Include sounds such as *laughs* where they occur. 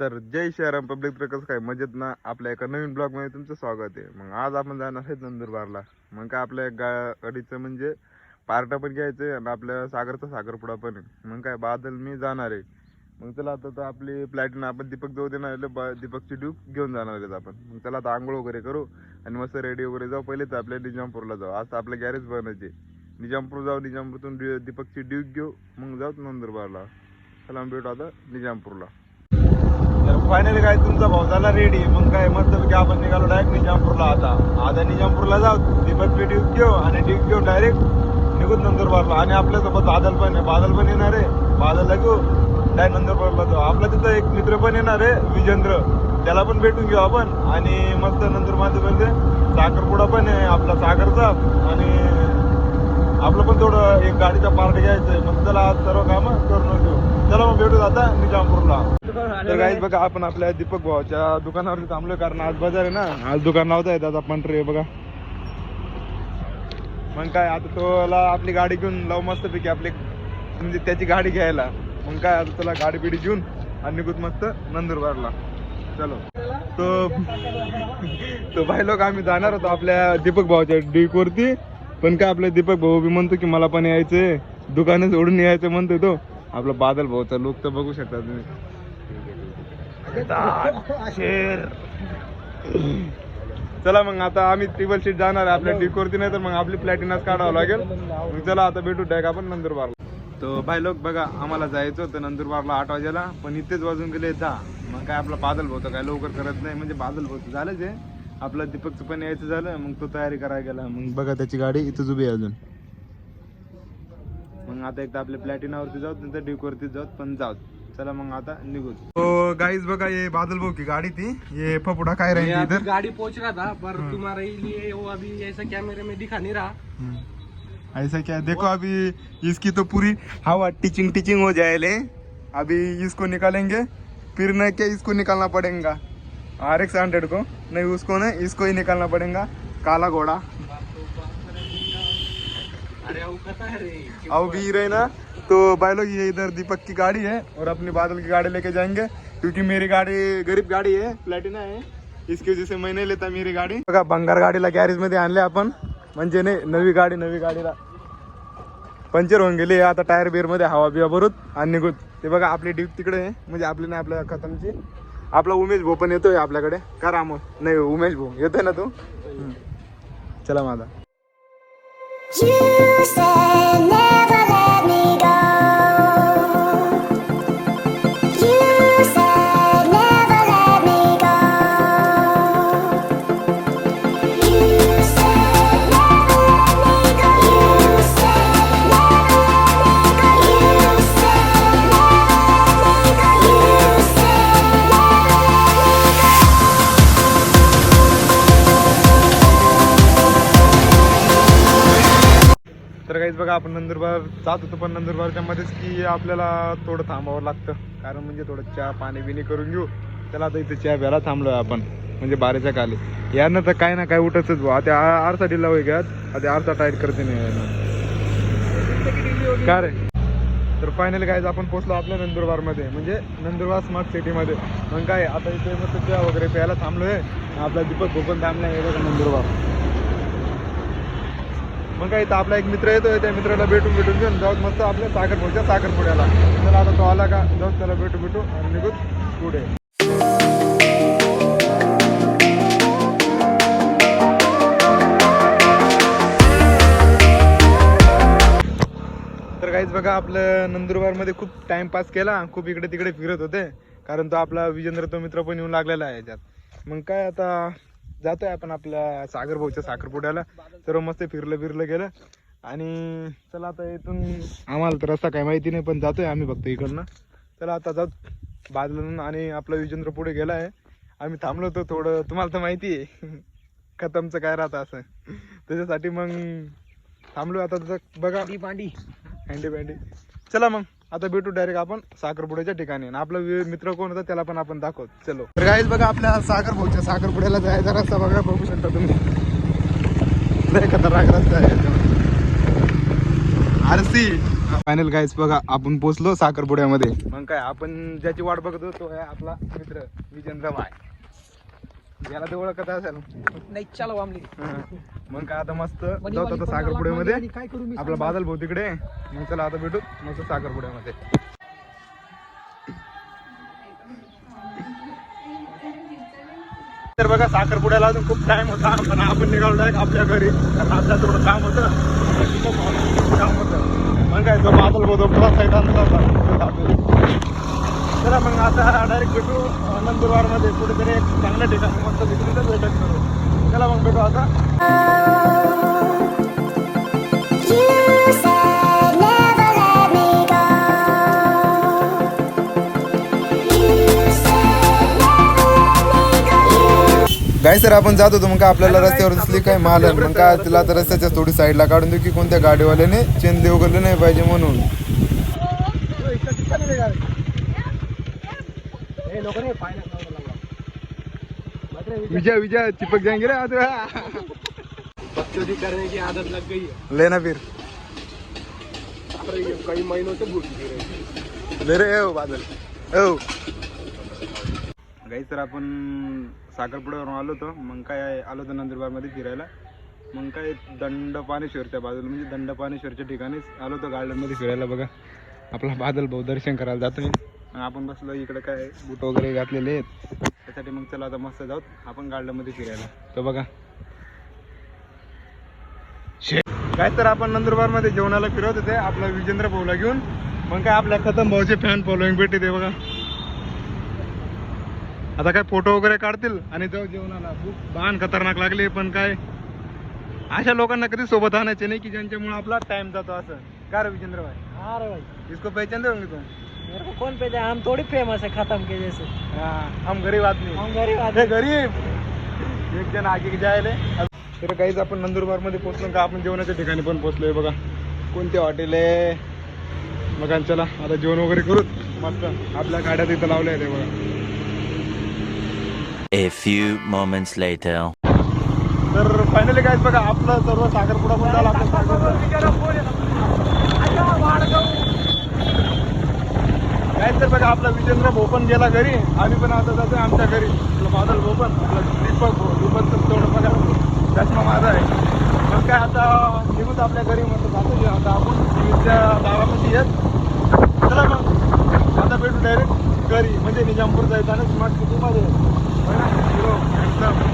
तर जय शहराम पब्लिक तर कसं काय मजेत ना? आपल्या एका नवीन ब्लॉगमध्ये तुमचं स्वागत आहे. मग आज आपण जाणार आहे नंदुरबारला. मग काय आपल्या गा- गाडीचं म्हणजे पार्टा पण घ्यायचंय आणि आपल्या सागरचा सागरपुडा पण आहे. मग काय बादल मी जाणार आहे. मग चला आता तर आपली प्लॅटिना आपण दीपक जाऊ देणार बा दीपकची ड्यूक घेऊन जाणार आहेत आपण. मग चला आता आंघोळ वगैरे करू आणि मस्त रेडी वगैरे जाऊ. पहिले तर आपल्या निजामपूरला जाऊ. आज तर आपलं गॅरेज बनायचे निजामपूर जाऊ निजामपूरतून ड्यू- दीपकची ड्यूक घेऊ. मग जाऊ नंदुरबारला. चला भेटू आता निजामपूरला. फायनली काय तुमचा भाऊ झाला रेडी मग काय मस्तपैकी आपण निघालो डायरेक्ट निजामपूरला आता. आता निजामपूरला जाऊ दीपक पेटी घेऊ आणि ड्यूक घेऊ डायरेक्ट निघून नंदुरबारला. आणि आपल्यासोबत बादल पण आहे. बादल पण येणार आहे. बादलला घेऊ. डायरेक्ट नंदुरबारला जाऊ. आपला तिथं एक मित्र पण येणार आहे विजेंद्र. त्याला पण भेटून घेऊ आपण. आणि मस्त नंदुरबार म्हणजे साखरपुडा पण आहे आपला साखरचा. आणि आपलं पण थोडं एक गाडीचा पार्ट आहे मग त्याला सर्व कामं करून चला मग भेटू आता निजामपूरला तर काही बघा आपण आपल्या दीपक भावाच्या दुकानावरती थांबलोय कारण आज बाजार आहे ना. आज दुकान लावता येत आता पंढरे बघा. मग काय आता तोला आपली गाडी घेऊन लावू मस्त पैकी आपली म्हणजे त्याची गाडी घ्यायला. मग काय आता तुला गाडी बिडी घेऊन आणि निघूत मस्त नंदुरबारला. चलो. तो तो भाई लोक आम्ही जाणार होतो आपल्या दीपक भावाच्या डीक वरती पण काय आपल्या दीपक भाऊ बी म्हणतो की मला पण यायचंय. दुकानं सोडून यायचं म्हणतो तो. आपला बादल भाऊचा लुक तर बघू शकता तुम्ही शेर. चला मग आता आम्ही टेबल सीट जाणार आहे आपल्या डीक वरती नाही तर मग आपली प्लॅटिनाच काढावं लागेल. मग चला आता भेटू डायरेक्ट आपण नंदुरबारला. तो भाई लोक बघा आम्हाला जायचं होतं नंदुरबारला आठ वाजेला पण इथेच वाजून गेले दहा. मग काय आपला बादल भाऊ तर काय लवकर करत नाही म्हणजे बादल भाऊ झालंच आहे. आपलं दीपकचं पण यायचं झालं मग तो तयारी करायला गेला. मग बघा त्याची गाडी इथंच उभी आहे अजून. मग आता एकदा आपल्या प्लॅटिनावरती जाऊ नंतर ड्यूक वरती जाऊ पण जाऊ. चला मग आता निघू हो गाईज बघा ये बादल भाऊ की गाडी थी ये फपुडा काय इधर? गाड़ी पहुंच रहा था पर तुम्हारे लिए वो अभी ऐसा कैमरे में दिखा नहीं रहा। ऐसा क्या? देखो अभी इसकी तो पूरी हवा टीचिंग टीचिंग हो जाएले। अभी इसको निकालेंगे फिर न क्या इसको निकालना पड़ेगा? आर एक्स हंड्रेड को? नहीं उसको नहीं इसको ही निकालना पड़ेगा। काला घोड़ा। अब भी रहे ना तो भाई लोग ये इधर दीपक की गाड़ी है और अपनी बादल की गाड़ी लेके जाएंगे क्योंकि मेरी गाड़ी गरीब गाडी आहे प्लॅटिना आहे इसकी वजह से मैं नहीं लेता मेरी गाडी। बघा बंगार गाडीला गॅरेजमध्ये आणले आपण म्हणजे नाही नवी गाडी नवी गाडीला पंचर होऊन गेली आता टायर बिअरमध्ये हवा बिवा भरूत आणि निघूत ते बघा आपली डीप तिकडे आहे म्हणजे आपली नाही आपल्या खतमची। आपला उमेश भाऊ पण येतोय आपल्याकडे का मग. नाही उमेश भाऊ येतोय ना तू? चला माझा You said गाईज बघा आपण नंदुरबार जात होतो पण नंदुरबारच्या मध्येच की आपल्याला थोडं थांबावं लागतं. कारण म्हणजे थोडं चहा पाणी बिणी करून घेऊ. त्याला आता इथे चहा प्यायला थांबलोय आपण. म्हणजे बारेच्या खाली. यानं तर काय ना काय उठतच भाऊ आता आरसा ढिला होई घ्यात आता आरसा टाईट करते नाही का रे? तर फायनल काय आपण पोहोचलो आपल्या नंदुरबारमध्ये म्हणजे नंदुरबार स्मार्ट सिटी मध्ये. मग काय आता इथे मस्त चहा वगैरे प्यायला थांबलोय. आपला दीपक भोपन थांबला आहे बघा नंदुरबार. मग काय इथं आपला एक मित्र येतोय त्या मित्राला भेटून भेटून घेऊन जाऊ. मस्त आपल्या साखरपुडच्या साखरपुड्याला. तर आता तो आला का? जाऊ त्याला भेटू भेटू आणि निघून पुढे. तर काहीच बघा आपलं नंदुरबारमध्ये खूप टाइमपास केला. खूप इकडे तिकडे फिरत होते. कारण तो आपला विजेंद्र तो मित्र पण येऊन लागलेला आहे याच्यात. मग काय आता जातोय आपण आपल्या सागर भाऊच्या साखरपुड्याला. सर्व मस्त फिरलं फिरलं गेलं. आणि चला आता इथून आम्हाला तर रस्ता काय माहिती नाही पण जातोय आम्ही फक्त इकडनं. चला आता जात बाजून आणि आपला विजेंद्र पुढे गेला आहे आम्ही थांबलो होतो थोडं. तुम्हाला तर माहिती आहे. *laughs* खतमचं काय राहतं असं. त्याच्यासाठी मग थांबलो आता. बघा. पांडी पांडी हँडी बँडी चला मग. आता भेटू डायरेक्ट आपण साखरपुड्याच्या ठिकाणी. आणि आपला मित्र कोण होता त्याला पण आपण दाखवत. चलो. तर गाईज बघा आपल्या साखरपुड्याच्या साखरपुड्याला जायचा रस्ता बघा बघू शकता तुम्ही. खतरनाक रस्ता आहे. आरसी. फायनल गाईज बघा आपण पोचलो साखरपुड्यामध्ये. मग काय आपण ज्याची वाट बघतो तो आहे आपला मित्र विजेंद्र भाई याला तर ओळखत असेल. नाही चलो आमली मग काय आता मस्त जाऊ आता साखरपुड्यामध्ये काय करू मी आपला बादल भाऊ तिकडे. आहे. मग चला आता भेटू. मस्त साखरपुड्यामध्ये तर बघा साखरपुड्याला अजून खूप टाइम होता. पण आपण निघालो डायरेक्ट आपल्या घरी. कारण आपल्या थोडं काम होतं. काम होतं. मग काय तो बादल भाऊ तो साईड होता चला मग आता डायरेक्ट भेटू अं, नंदुरबारमध्ये. कुठेतरी एक चांगल्या ठिकाणी मस्त तिकडे भेटत करू. चला मग भेटू आता. काय सर आपण जात होतो मग काय आपल्याला रस्त्यावर दिसली काय माल मग काय तिला आता रस्त्याच्या थोडी साईडला काढून देऊ की कोणत्या गाडीवाल्याने चेन देऊ गेलं नाही पाहिजे म्हणून लोक नाही फायनल विजय विजय चिपक जाएंगे रे आज. बकचोदी करने की आदत लग गई है लेना फिर. कई महीनों से भूल ले रे ओ बादल. ओ. गाई सर आपण साखरपुड्यावरून आलो होतो. मग काय आलो होतो नंदुरबारमध्ये फिरायला. मग काय दंड पाणेश्वरच्या बाजूला म्हणजे दंड पाणेश्वरच्या ठिकाणीच आलो होतो गार्डनमध्ये फिरायला बघा. आपला बादल भाऊ दर्शन करायला जातो मग आपण बसलो इकडे काय बूट वगैरे घातलेले आहेत. त्यासाठी मग चला आता मस्त जाऊ. आपण गार्डनमध्ये फिरायला. तो बघा. शे काय तर आपण नंदुरबारमध्ये जेवणाला फिरवत होते. आपला विजेंद्र भाऊला घेऊन. मग काय आपल्या खतम भाऊचे फॅन फॉलोईंग भेटते ते बघा. आता काय फोटो वगैरे काढतील आणि जाऊ जेवणाला. खूप बाण खतरनाक लागले पण काय? अशा लोकांना कधी सोबत आणायचे नाही की ज्यांच्यामुळे आपला टाइम जातो असं. का रे विजेंद्र भाई अरे भाई. इसको पहचान दे होंगे तुम मेरे को कौन पे हम थोड़ी फेमस है खत्म के जैसे। हाँ, हम गरीब आदमी हम गरीब आदमी। गरीब। एक जण आगे जायले तर काहीच आपण नंदुरबारमध्ये पोहोचलो का? आपण जेवणाच्या ठिकाणी पण पोहोचलोय बघा. कोणते हॉटेल आहे? बघा चला आता जेवण वगैरे करू मस्त. आपल्या गाड्या तिथं लावल्या हे बघा. A few moments later. तर फायनली काय बघा आपलं सर्व साखरपुडा पण झाला आपण काय तर बघा आपला विजेंद्र भोपन गेला घरी आम्ही पण आता जातोय आमच्या घरी आपलं बादल भोपन पण दीपक भाऊ दीपक तेवढं बघा चष्मा माझा आहे मग काय आता निघूत आपल्या घरी म्हणतो जातो आता आपण त्या गावामध्ये येत चला मग आता भेटू डायरेक्ट घरी म्हणजे निजामपूर जायचं आणि स्मार्ट सिटीमध्ये होय ना? हिरो.